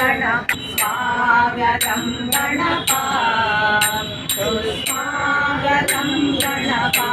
गणपाव्यतं गणपा गणपा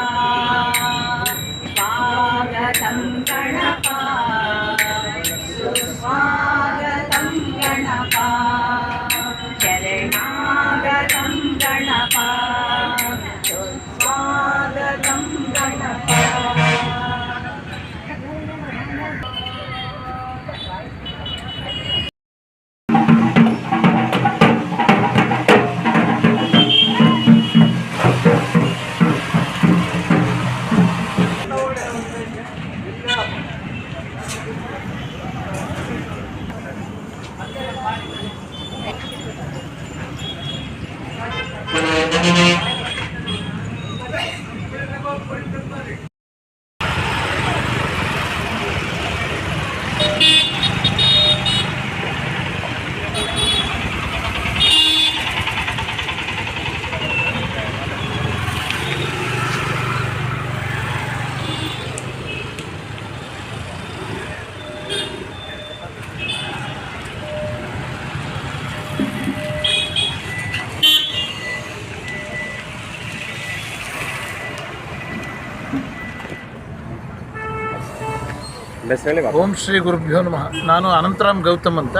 ಓಂ ಶ್ರೀ ಗುರುಭ್ಯೋ ನಮಃ. ನಾನು ಅನಂತರಾಮ್ ಗೌತಮ್ ಅಂತ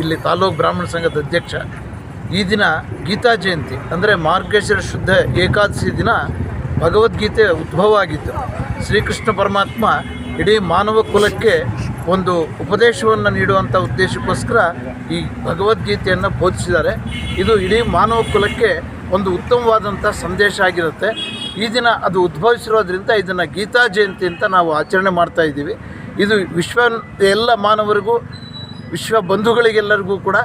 ಇಲ್ಲಿ ತಾಲೂಕು ಬ್ರಾಹ್ಮಣ ಸಂಘದ ಅಧ್ಯಕ್ಷ. ಈ ದಿನ ಗೀತಾ ಜಯಂತಿ, ಅಂದರೆ ಮಾರ್ಗೇಶ್ವರ ಶುದ್ಧ ಏಕಾದಶಿ ದಿನ ಭಗವದ್ಗೀತೆ ಉದ್ಭವ ಆಗಿತ್ತು. ಶ್ರೀಕೃಷ್ಣ ಪರಮಾತ್ಮ ಇಡೀ ಮಾನವ ಕುಲಕ್ಕೆ ಒಂದು ಉಪದೇಶವನ್ನು ನೀಡುವಂಥ ಉದ್ದೇಶಕ್ಕೋಸ್ಕರ ಈ ಭಗವದ್ಗೀತೆಯನ್ನು ಬೋಧಿಸಿದ್ದಾರೆ. ಇದು ಇಡೀ ಮಾನವ ಕುಲಕ್ಕೆ ಒಂದು ಉತ್ತಮವಾದಂಥ ಸಂದೇಶ ಆಗಿರುತ್ತೆ. ಈ ದಿನ ಅದು ಉದ್ಭವಿಸಿರೋದ್ರಿಂದ ಇದನ್ನು ಗೀತಾ ಜಯಂತಿ ಅಂತ ನಾವು ಆಚರಣೆ ಮಾಡ್ತಾ ಇದ್ದೀವಿ. ಇದು ವಿಶ್ವ ಎಲ್ಲ ಮಾನವರಿಗೂ ವಿಶ್ವ ಬಂಧುಗಳಿಗೆಲ್ಲರಿಗೂ ಕೂಡ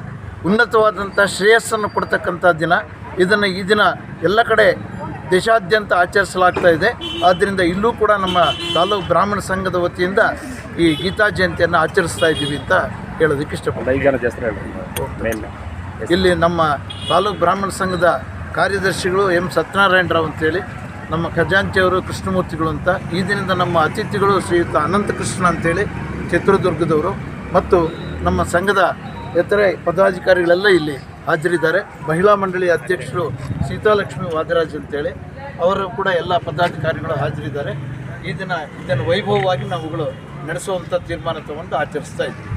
ಉನ್ನತವಾದಂಥ ಶ್ರೇಯಸ್ಸನ್ನು ಕೊಡ್ತಕ್ಕಂಥ ದಿನ. ಇದನ್ನು ಈ ದಿನ ಎಲ್ಲ ಕಡೆ ದೇಶಾದ್ಯಂತ ಆಚರಿಸಲಾಗ್ತಾ ಇದೆ. ಆದ್ದರಿಂದ ಇಲ್ಲೂ ಕೂಡ ನಮ್ಮ ತಾಲೂಕು ಬ್ರಾಹ್ಮಣ ಸಂಘದ ವತಿಯಿಂದ ಈ ಗೀತಾ ಜಯಂತಿಯನ್ನು ಆಚರಿಸ್ತಾ ಇದ್ದೀವಿ ಅಂತ ಹೇಳೋದಕ್ಕೆ ಇಷ್ಟಪಡ್ತೀನಿ. ಇಲ್ಲಿ ನಮ್ಮ ತಾಲೂಕು ಬ್ರಾಹ್ಮಣ ಸಂಘದ ಕಾರ್ಯದರ್ಶಿಗಳು ಎಂ ಸತ್ಯನಾರಾಯಣರಾವ್ ಅಂತೇಳಿ. ನಮ್ಮ ಖಜಾಂಚಿಯವರು ಕೃಷ್ಣಮೂರ್ತಿಗಳು ಅಂತ. ಈ ದಿನದ ನಮ್ಮ ಅತಿಥಿಗಳು ಶ್ರೀಯುತ ಅನಂತಕೃಷ್ಣ ಅಂತೇಳಿ ಚಿತ್ರದುರ್ಗದವರು ಮತ್ತು ನಮ್ಮ ಸಂಘದ ಇತರೆ ಪದಾಧಿಕಾರಿಗಳೆಲ್ಲ ಇಲ್ಲಿ ಹಾಜರಿದ್ದಾರೆ. ಮಹಿಳಾ ಮಂಡಳಿ ಅಧ್ಯಕ್ಷರು ಸೀತಾಲಕ್ಷ್ಮಿ ವಾದರಾಜ್ ಅಂತೇಳಿ ಅವರು ಕೂಡ ಎಲ್ಲ ಪದಾಧಿಕಾರಿಗಳು ಹಾಜರಿದ್ದಾರೆ. ಈ ದಿನ ಇದನ್ನು ವೈಭವವಾಗಿ ನಾವುಗಳು ನಡೆಸುವಂಥ ತೀರ್ಮಾನ ತಗೊಂಡು ಆಚರಿಸ್ತಾ ಇದ್ದೀವಿ.